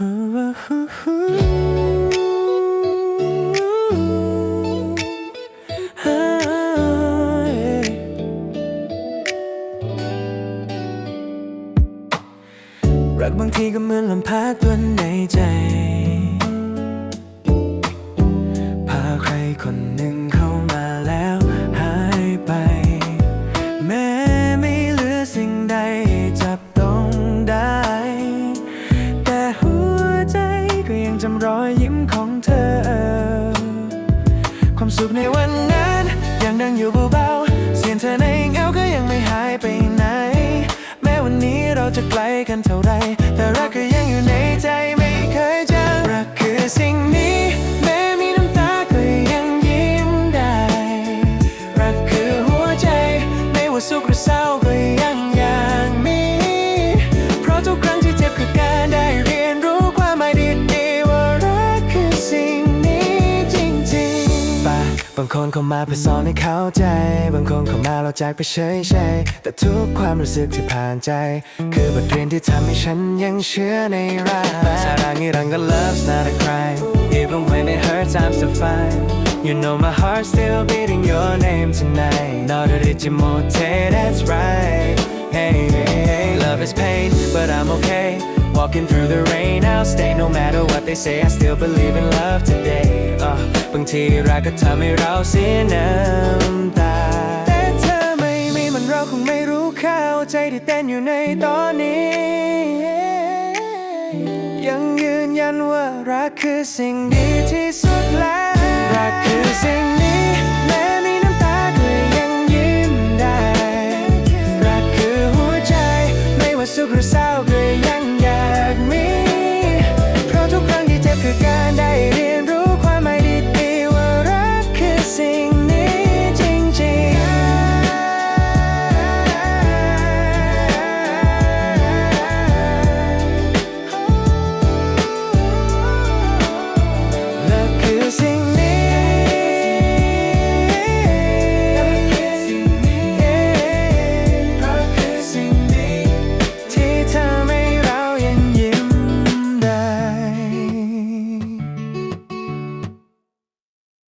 รักบางทีก็เหมือนลมพัดตัวในใจ พาใครคนหนึ่ง จำรอยยิ้มของเธอ ความสุขในวันนั้นยังดังอยู่เบาๆเสียงเธอในเงาก็ยังไม่หายไปไหน แม้วันนี้เราจะไกลกันเท่าไร แต่รักก็ยังอยู่ในใจไม่เคยจางรักคือสิ่งนี้แม้มีน้ำตาก็ยังยิ้มได้ รักคือหัวใจไม่ว่าสุขหรือเศร้าางคนเข้ามาเพื่อสอนให้เข้าใจ บางคนเข้ามาเราจากไปเฉยๆแต่ทุกความรู้สึกที่ผ่านใจ คือบทเรียนที่ทำให้ฉันยังเชื่อในรักถ้ารักนี่รังก็ love's not a crime even when it hurts I'm still fine You know my heart still beating your name tonight 너를 잊지 못해 that's right Hey, hey, hey, love is pain but I'm okay Walking through the rain I'll stay no matter what they say I still believe in love today uh, บางทีรักก็ทำให้เราเสียน้ำตา แต่เธอไม่มีมันเราคงไม่รู้ข้าวใจที่เต้นอยู่ในตอนนี้ ยังยืนยันว่ารักคือสิ่งดีที่สุดแล้ว รักคือสิ่งนี้แม้มีน้ำตาก็ยังยิ้มได้ รักคือหัวใจไม่ว่าสุขหรือเศร้า